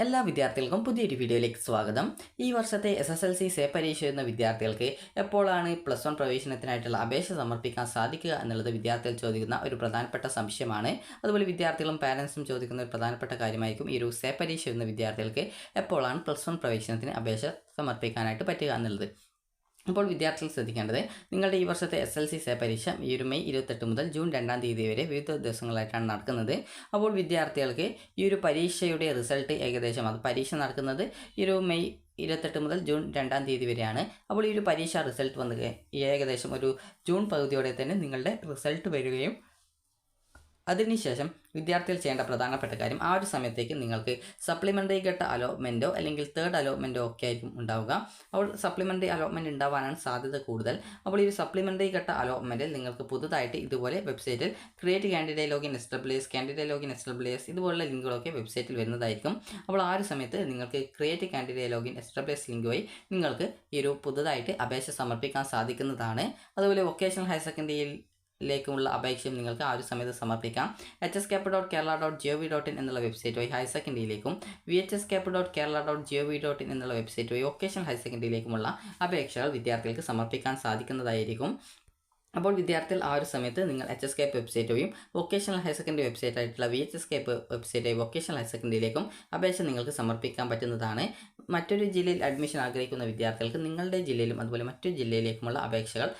എല്ലാ വിദ്യാർത്ഥികൾക്കും പുതിയൊരു വീഡിയോയിലേക്ക് സ്വാഗതം. ഈ വർഷത്തെ S S L C SAY പരീക്ഷ എഴുതുന്ന വിദ്യാർത്ഥികൾക്ക് എപ്പോഴാണ് പ്ലസ് വൺ പ്രവേശനത്തിനായിട്ടുള്ള അപേക്ഷ സമർപ്പിക്കാൻ സാധിക്കുക എന്നുള്ളത് വിദ്യാർത്ഥികൾ ചോദിക്കുന്ന ഒരു പ്രധാനപ്പെട്ട സംശയമാണ്. അതുപോലെ വിദ്യാർത്ഥികളും പാരൻസും ചോദിക്കുന്ന ഒരു പ്രധാനപ്പെട്ട കാര്യമായിരിക്കും ഈ ഒരു സേ പരീക്ഷ എഴുതുന്ന വിദ്യാർത്ഥികൾക്ക് എപ്പോഴാണ് പ്ലസ് വൺ പ്രവേശനത്തിന് അപേക്ഷ സമർപ്പിക്കാനായിട്ട് പറ്റുക എന്നുള്ളത്. അപ്പോൾ വിദ്യാർത്ഥികൾ ശ്രദ്ധിക്കേണ്ടത് നിങ്ങളുടെ ഈ വർഷത്തെ എസ് എൽ സി സേ പരീക്ഷ ഈ ഒരു മെയ് ഇരുപത്തെട്ട് മുതൽ ജൂൺ രണ്ടാം തീയതി വരെ വിവിധ ദിവസങ്ങളായിട്ടാണ് നടക്കുന്നത്. അപ്പോൾ വിദ്യാർത്ഥികൾക്ക് ഈ ഒരു പരീക്ഷയുടെ റിസൾട്ട് ഏകദേശം അത് പരീക്ഷ നടക്കുന്നത് ഈ ഒരു മെയ് ഇരുപത്തെട്ട് മുതൽ ജൂൺ രണ്ടാം തീയതി വരെയാണ്. അപ്പോൾ ഈ ഒരു പരീക്ഷ റിസൾട്ട് വന്ന് ഏകദേശം ഒരു ജൂൺ പകുതിയോടെ തന്നെ നിങ്ങളുടെ റിസൾട്ട് വരികയും അതിനുശേഷം വിദ്യാർത്ഥികൾ ചെയ്യേണ്ട പ്രധാനപ്പെട്ട കാര്യം ആ ഒരു സമയത്തേക്ക് നിങ്ങൾക്ക് സപ്ലിമെന്ററി ഘട്ട അലോട്ട്മെന്റോ അല്ലെങ്കിൽ തേർഡ് അലോട്ട്മെന്റോ ഒക്കെ ആയിരിക്കും ഉണ്ടാവുക. അപ്പോൾ സപ്ലിമെന്ററി അലോട്ട്മെന്റ് ഉണ്ടാവാനാണ് സാധ്യത കൂടുതൽ. അപ്പോൾ ഈ സപ്ലിമെന്ററി ഘട്ട അലോട്ട്മെന്റിൽ നിങ്ങൾക്ക് പുതുതായിട്ട് ഇതുപോലെ വെബ്സൈറ്റിൽ create candidate login S W S candidate login S W S ഇതുപോലുള്ള ലിങ്കുകളൊക്കെ വെബ്സൈറ്റിൽ വരുന്നതായിരിക്കും. അപ്പോൾ ആ ഒരു സമയത്ത് നിങ്ങൾക്ക് create candidate login S W S link വഴി നിങ്ങൾക്ക് ഈ ഒരു പുതുതായിട്ട് അപേക്ഷ സമർപ്പിക്കാൻ സാധിക്കുന്നതാണ്. അതുപോലെ വൊക്കേഷണൽ ഹയർ സെക്കൻഡറിയിൽ ലേക്കുമുള്ള അപേക്ഷയും നിങ്ങൾക്ക് ആ ഒരു സമയത്ത് സമർപ്പിക്കാം. H S cap dot Kerala dot G O V dot in എന്നുള്ള വെബ്സൈറ്റ് വഴി higher സെക്കൻഡറിയിലേക്കും V H S cap dot Kerala dot G O V dot in എന്നുള്ള വെബ്സൈറ്റ് വഴി വൊക്കേഷണൽ ഹയർ സെക്കൻഡറിയിലേക്കുമുള്ള അപേക്ഷകൾ വിദ്യാർത്ഥികൾക്ക് സമർപ്പിക്കാൻ സാധിക്കുന്നതായിരിക്കും. അപ്പോൾ വിദ്യാർത്ഥികൾ ആ ഒരു സമയത്ത് നിങ്ങൾ എച്ച് എസ് കേപ്പ് വെബ്സൈറ്റ് വഴിയും വൊക്കേഷണൽ ഹയർ സെക്കൻഡറി വെബ്സൈറ്റ് ആയിട്ടുള്ള V H S cap website vocational higher സെക്കൻഡറിയിലേക്കും അപേക്ഷ നിങ്ങൾക്ക് സമർപ്പിക്കാൻ പറ്റുന്നതാണ്. മറ്റൊരു ജില്ലയിൽ അഡ്മിഷൻ ആഗ്രഹിക്കുന്ന വിദ്യാർത്ഥികൾക്ക് നിങ്ങളുടെ ജില്ലയിലും അതുപോലെ മറ്റൊരു ജില്ലയിലേക്കുമുള്ള അപേക്ഷകൾ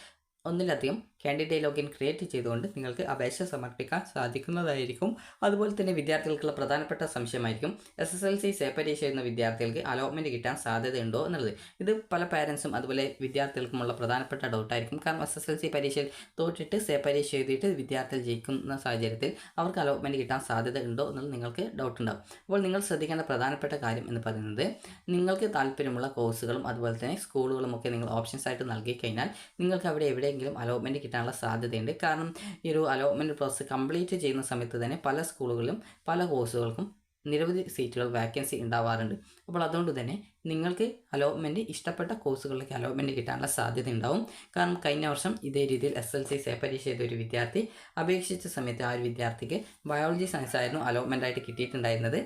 ഒന്നിലധികം കാൻഡിഡേറ്റ് ലോഗിൻ ക്രിയേറ്റ് ചെയ്തുകൊണ്ട് നിങ്ങൾക്ക് അപേക്ഷ സമർപ്പിക്കാൻ സാധിക്കുന്നതായിരിക്കും. അതുപോലെ തന്നെ വിദ്യാർത്ഥികൾക്കുള്ള പ്രധാനപ്പെട്ട സംശയമായിരിക്കും. S S L C SAY പരീക്ഷ വിദ്യാർത്ഥികൾക്ക് അലോട്ട്മെന്റ് കിട്ടാൻ സാധ്യതയുണ്ടോ എന്നുള്ളത്. ഇത് പല പാരൻസും അതുപോലെ വിദ്യാർത്ഥികൾക്കുമുള്ള പ്രധാനപ്പെട്ട ഡൗട്ടായിരിക്കും കാരണം എസ് എസ് എൽ സി പരീക്ഷയിൽ തോറ്റിട്ട് സേ പരീക്ഷ എഴുതിയിട്ട് വിദ്യാർത്ഥികൾ ജയിക്കുന്ന സാഹചര്യത്തിൽ അവർക്ക് അലോട്ട്മെന്റ് കിട്ടാൻ സാധ്യത ഉണ്ടോ എന്നുള്ളത് നിങ്ങൾക്ക് ഡൗട്ട് ഉണ്ടാവും. അപ്പോൾ നിങ്ങൾ ശ്രദ്ധിക്കേണ്ട പ്രധാനപ്പെട്ട കാര്യം എന്ന് പറയുന്നത് നിങ്ങൾക്ക് താല്പര്യമുള്ള കോഴ്സുകളും അതുപോലെ തന്നെ സ്കൂളുകളും ഒക്കെ നിങ്ങൾ ഓപ്ഷൻസ് ആയിട്ട് നൽകി കഴിഞ്ഞാൽ നിങ്ങൾക്ക് അവിടെ എവിടെയെങ്കിലും അലോട്ട്മെന്റ് കിട്ടാനുള്ള സാധ്യതയുണ്ട്. കാരണം ഈ ഒരു അലോട്ട്മെന്റ് പ്രോസസ്സ് കംപ്ലീറ്റ് ചെയ്യുന്ന സമയത്ത് തന്നെ പല സ്കൂളുകളിലും പല കോഴ്സുകൾക്കും നിരവധി സീറ്റുകൾ വാക്കൻസി ഉണ്ടാവാറുണ്ട്. അപ്പോൾ അതുകൊണ്ട് തന്നെ നിങ്ങൾക്ക് അലോട്ട്മെന്റ് ഇഷ്ടപ്പെട്ട കോഴ്സുകളിലേക്ക് അലോട്ട്മെന്റ് കിട്ടാനുള്ള സാധ്യത ഉണ്ടാവും. കാരണം കഴിഞ്ഞ വർഷം ഇതേ രീതിയിൽ എസ് എൽ സി സേ പരീക്ഷ ചെയ്ത ഒരു വിദ്യാർത്ഥി അപേക്ഷിച്ച സമയത്ത് ആ ഒരു വിദ്യാർത്ഥിക്ക് ബയോളജി സയൻസ് ആയിരുന്നു അലോട്ട്മെന്റ് ആയിട്ട് കിട്ടിയിട്ടുണ്ടായിരുന്നത്.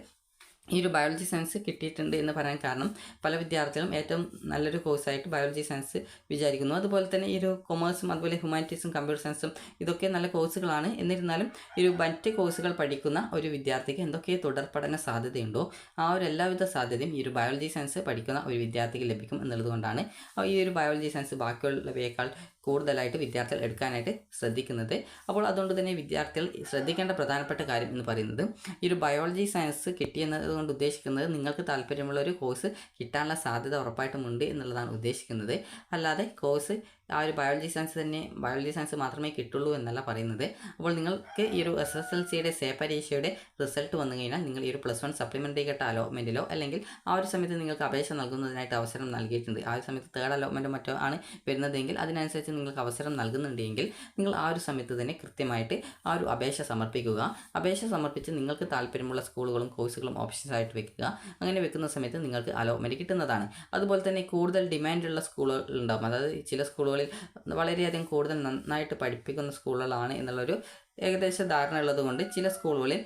ഈ ഒരു ബയോളജി സയൻസ് കിട്ടിയിട്ടുണ്ട് എന്ന് പറയാൻ കാരണം പല വിദ്യാർത്ഥികളും ഏറ്റവും നല്ലൊരു കോഴ്സായിട്ട് ബയോളജി സയൻസ് വിചാരിക്കുന്നു. അതുപോലെ തന്നെ ഈ ഒരു കൊമേഴ്സും അതുപോലെ ഹ്യൂമാനിറ്റീസും കമ്പ്യൂട്ടർ സയൻസും ഇതൊക്കെ നല്ല കോഴ്സുകളാണ് എന്നിരുന്നാലും ഈ ഒരു മറ്റ് കോഴ്സുകൾ പഠിക്കുന്ന ഒരു വിദ്യാർത്ഥിക്ക് എന്തൊക്കെ തുടർ പഠന സാധ്യതയുണ്ടോ ആ ഒരു എല്ലാവിധ സാധ്യതയും ഈ ഒരു ബയോളജി സയൻസ് പഠിക്കുന്ന ഒരു വിദ്യാർത്ഥിക്ക് ലഭിക്കും എന്നുള്ളതുകൊണ്ടാണ് ഈ ഒരു ബയോളജി സയൻസ് ബാക്കിയുള്ളവയേക്കാൾ കൂടുതലായിട്ട് വിദ്യാർത്ഥികൾ എടുക്കാനായിട്ട് ശ്രദ്ധിക്കുന്നത്. അപ്പോൾ അതുകൊണ്ട് തന്നെ വിദ്യാർത്ഥികൾ ശ്രദ്ധിക്കേണ്ട പ്രധാനപ്പെട്ട കാര്യം എന്ന് പറയുന്നത് ഈ ഒരു ബയോളജി സയൻസ് കിട്ടിയെന്നത് കൊണ്ട് ഉദ്ദേശിക്കുന്നത് നിങ്ങൾക്ക് താല്പര്യമുള്ള ഒരു കോഴ്സ് കിട്ടാനുള്ള സാധ്യത ഉറപ്പായിട്ടും ഉണ്ട് എന്നുള്ളതാണ് ഉദ്ദേശിക്കുന്നത്. അല്ലാതെ കോഴ്സ് ആ ഒരു ബയോളജി സയൻസ് തന്നെ ബയോളജി സയൻസ് മാത്രമേ കിട്ടുള്ളൂ എന്നല്ല പറയുന്നത്. അപ്പോൾ നിങ്ങൾക്ക് ഈ ഒരു എസ് എസ് എൽ സിയുടെ സേ പരീക്ഷയുടെ റിസൾട്ട് വന്നു കഴിഞ്ഞാൽ നിങ്ങൾ ഈ ഒരു പ്ലസ് വൺ സപ്ലിമെന്ററി ഘട്ട അലോട്ട്മെന്റിലോ അല്ലെങ്കിൽ ആ ഒരു സമയത്ത് നിങ്ങൾക്ക് അപേക്ഷ നൽകുന്നതിനായിട്ട് അവസരം നൽകിയിട്ടുണ്ട്. ആ ഒരു സമയത്ത് തേർഡ് അലോട്ട്മെന്റോ മറ്റോ ആണ് വരുന്നതെങ്കിൽ അതിനനുസരിച്ച് നിങ്ങൾക്ക് അവസരം നൽകുന്നുണ്ടെങ്കിൽ നിങ്ങൾ ആ ഒരു സമയത്ത് തന്നെ കൃത്യമായിട്ട് ആ ഒരു അപേക്ഷ സമർപ്പിക്കുക. അപേക്ഷ സമർപ്പിച്ച് നിങ്ങൾക്ക് താല്പര്യമുള്ള സ്കൂളുകളും കോഴ്സുകളും ഓപ്ഷൻസ് ആയിട്ട് വെക്കുക. അങ്ങനെ വെക്കുന്ന സമയത്ത് നിങ്ങൾക്ക് അലോട്ട്മെന്റ് കിട്ടുന്നതാണ്. അതുപോലെ തന്നെ കൂടുതൽ ഡിമാൻഡുള്ള സ്കൂളുകൾ ഉണ്ടാകും അതായത് ചില സ്കൂളുകളിൽ വളരെയധികം കൂടുതൽ നന്നായിട്ട് പഠിപ്പിക്കുന്ന സ്കൂളുകളാണ് എന്നുള്ളൊരു ഏകദേശ ധാരണ ഉള്ളതുകൊണ്ട് ചില സ്കൂളുകളിൽ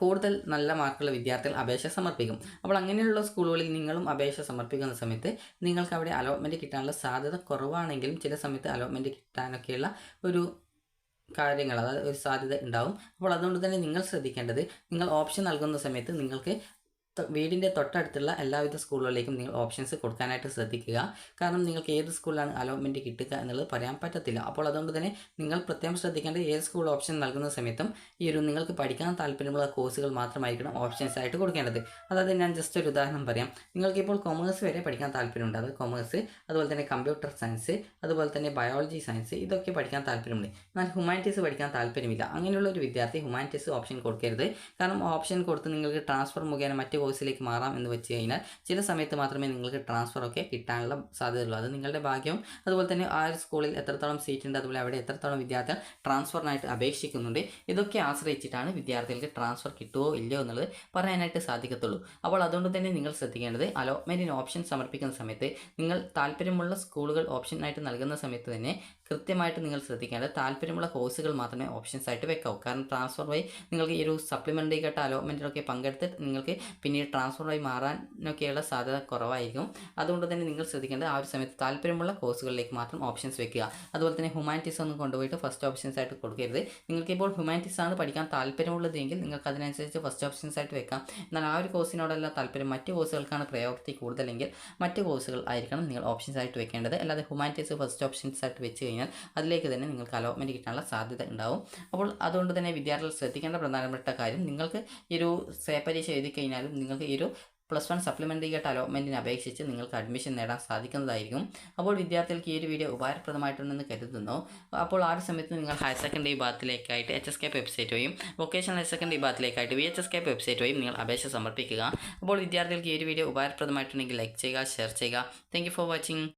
കൂടുതൽ നല്ല മാർക്കുള്ള വിദ്യാർത്ഥികൾ അപേക്ഷ സമർപ്പിക്കും. അപ്പോൾ അങ്ങനെയുള്ള സ്കൂളുകളിൽ നിങ്ങളും അപേക്ഷ സമർപ്പിക്കുന്ന സമയത്ത് നിങ്ങൾക്ക് അവിടെ അലോട്ട്മെന്റ് കിട്ടാനുള്ള സാധ്യത കുറവാണെങ്കിലും ചില സമയത്ത് അലോട്ട്മെന്റ് കിട്ടാനൊക്കെയുള്ള ഒരു കാര്യങ്ങൾ അതായത് ഒരു സാധ്യത ഉണ്ടാവും. അപ്പോൾ അതുകൊണ്ട് തന്നെ നിങ്ങൾ ശ്രദ്ധിക്കേണ്ടത് നിങ്ങൾ ഓപ്ഷൻ നൽകുന്ന സമയത്ത് നിങ്ങൾക്ക് വീടിന്റെ തൊട്ടടുത്തുള്ള എല്ലാവിധ സ്കൂളുകളിലേക്കും നിങ്ങൾ ഓപ്ഷൻസ് കൊടുക്കാനായിട്ട് ശ്രദ്ധിക്കുക. കാരണം നിങ്ങൾക്ക് ഏത് സ്കൂളിലാണ് അലോട്ട്മെന്റ് കിട്ടുക എന്നുള്ളത് പറയാൻ പറ്റത്തില്ല. അപ്പോൾ അതുകൊണ്ട് തന്നെ നിങ്ങൾ പ്രത്യേകം ശ്രദ്ധിക്കേണ്ട ഏത് സ്കൂൾ ഓപ്ഷൻ നൽകുന്ന സമയത്തും ഈ ഒരു നിങ്ങൾക്ക് പഠിക്കാൻ താല്പര്യമുള്ള കോഴ്സുകൾ മാത്രമായിരിക്കണം ഓപ്ഷൻസ് ആയിട്ട് കൊടുക്കേണ്ടത്. അതായത് ഞാൻ ജസ്റ്റ് ഒരു ഉദാഹരണം പറയാം. നിങ്ങൾക്ക് ഇപ്പോൾ കൊമേഴ്സ് വരെ പഠിക്കാൻ താല്പര്യമുണ്ട്. അത് കൊമേഴ്സ് അതുപോലെ തന്നെ കമ്പ്യൂട്ടർ സയൻസ് അതുപോലെ തന്നെ ബയോളജി സയൻസ് ഇതൊക്കെ പഠിക്കാൻ താല്പര്യമുണ്ട്. എന്നാൽ ഹ്യൂമാനിറ്റീസ് പഠിക്കാൻ താല്പര്യമില്ല. അങ്ങനെയുള്ള ഒരു വിദ്യാർത്ഥി ഹ്യൂമാനിറ്റീസ് ഓപ്ഷൻ കൊടുക്കരുത്. കാരണം ഓപ്ഷൻ കൊടുത്ത് നിങ്ങൾക്ക് ട്രാൻസ്ഫർ മുഖേന മറ്റ് കോഴ്സിലേക്ക് മാറാം എന്ന് വെച്ച് കഴിഞ്ഞാൽ ചില സമയത്ത് മാത്രമേ നിങ്ങൾക്ക് ട്രാൻസ്ഫർ ഒക്കെ കിട്ടാനുള്ള സാധ്യതയുള്ളൂ. അത് നിങ്ങളുടെ ഭാഗ്യവും. അതുപോലെ തന്നെ ആ ഒരു സ്കൂളിൽ എത്രത്തോളം സീറ്റ് ഉണ്ട് അതുപോലെ അവിടെ എത്രത്തോളം വിദ്യാർത്ഥികൾ ട്രാൻസ്ഫറിനായിട്ട് അപേക്ഷിക്കുന്നുണ്ട് ഇതൊക്കെ ആശ്രയിച്ചിട്ടാണ് വിദ്യാർത്ഥികൾക്ക് ട്രാൻസ്ഫർ കിട്ടുമോ ഇല്ലയോ എന്നുള്ളത് പറയാനായിട്ട് സാധിക്കത്തുള്ളൂ. അപ്പോൾ അതുകൊണ്ട് തന്നെ നിങ്ങൾ ശ്രദ്ധിക്കേണ്ടത് അലോട്ട്മെന്റിന് ഓപ്ഷൻ സമർപ്പിക്കുന്ന സമയത്ത് നിങ്ങൾ താല്പര്യമുള്ള സ്കൂളുകൾ ഓപ്ഷനായിട്ട് നൽകുന്ന സമയത്ത് തന്നെ കൃത്യമായിട്ട് നിങ്ങൾ ശ്രദ്ധിക്കേണ്ടത് താല്പര്യമുള്ള കോഴ്സുകൾ മാത്രമേ ഓപ്ഷൻസ് ആയിട്ട് വെക്കാവൂ. കാരണം ട്രാൻസ്ഫർ വഴി നിങ്ങൾക്ക് ഈ ഒരു സപ്ലിമെന്ററി ഘട്ട അലോട്ട്മെന്റിലൊക്കെ പങ്കെടുത്ത് നിങ്ങൾക്ക് പിന്നീട് പിന്നീട് ട്രാൻസ്ഫറായി മാറാനൊക്കെയുള്ള സാധ്യത കുറവായിരിക്കും. അതുകൊണ്ട് തന്നെ നിങ്ങൾ ശ്രദ്ധിക്കേണ്ടത് ആ ഒരു സമയത്ത് താല്പര്യമുള്ള കോഴ്സുകളിലേക്ക് മാത്രം ഓപ്ഷൻസ് വെക്കുക. അതുപോലെ തന്നെ ഹ്യൂമാനിറ്റീസ് ഒന്നും കൊണ്ടുപോയിട്ട് ഫസ്റ്റ് ഓപ്ഷൻസ് ആയിട്ട് കൊടുക്കരുത്. നിങ്ങൾക്ക് ഇപ്പോൾ ഹ്യൂമാനിറ്റീസ് ആണ് പഠിക്കാൻ താല്പര്യമുള്ളതെങ്കിൽ നിങ്ങൾക്ക് അതിനനുസരിച്ച് ഫസ്റ്റ് ഓപ്ഷൻസ് ആയിട്ട് വെക്കാം. എന്നാൽ ആ ഒരു കോഴ്സിനോടല്ല താല്പര്യം മറ്റ് കോഴ്സുകൾക്കാണ് പ്രയോറിറ്റി കൂടുതലെങ്കിൽ മറ്റ് കോഴ്സുകൾ ആയിരിക്കണം നിങ്ങൾ ഓപ്ഷൻസ് ആയിട്ട് വെക്കേണ്ടത്. അല്ലാതെ ഹ്യൂമാനിറ്റീസ് ഫസ്റ്റ് ഓപ്ഷൻസ് ആയിട്ട് വെച്ച് കഴിഞ്ഞാൽ അതിലേക്ക് തന്നെ നിങ്ങൾക്ക് അലോട്ട്മെന്റ് കിട്ടാനുള്ള സാധ്യത ഉണ്ടാവും. അപ്പോൾ അതുകൊണ്ട് തന്നെ വിദ്യാർത്ഥികൾ ശ്രദ്ധിക്കേണ്ട പ്രധാനപ്പെട്ട കാര്യം നിങ്ങൾക്ക് ഈ ഒരു സേ പരീക്ഷ എഴുതി കഴിഞ്ഞാലും നിങ്ങൾക്ക് ഈ ഒരു പ്ലസ് വൺ സപ്ലിമെന്ററി ഗേട്ട് അലോട്ട്മെന്റിന് അപേക്ഷിച്ച് നിങ്ങൾക്ക് അഡ്മിഷൻ നേടാൻ സാധിക്കുന്നതായിരിക്കും. അപ്പോൾ വിദ്യാർത്ഥികൾക്ക് ഈ ഒരു വീഡിയോ ഉപകാരപ്രദമായിട്ടുണ്ടെന്ന് കരുതുന്നു. അപ്പോൾ ആ ഒരു സമയത്ത് നിങ്ങൾ ഹയർ സെക്കൻഡറി വിഭാഗത്തിലേക്കായിട്ട് എച്ച് എസ് കെ വെബ്സൈറ്റ് വഴിയും vocational higher secondary വിഭാഗത്തിലേക്കായിട്ട് V H S K website വഴിയും നിങ്ങൾ അപേക്ഷ സമർപ്പിക്കുക. അപ്പോൾ വിദ്യാർത്ഥികൾക്ക് ഈ ഒരു വീഡിയോ ഉപകാരപ്രദമായിട്ടുണ്ടെങ്കിൽ ലൈക്ക് ചെയ്യുക ഷെയർ ചെയ്യുക. Thank for watching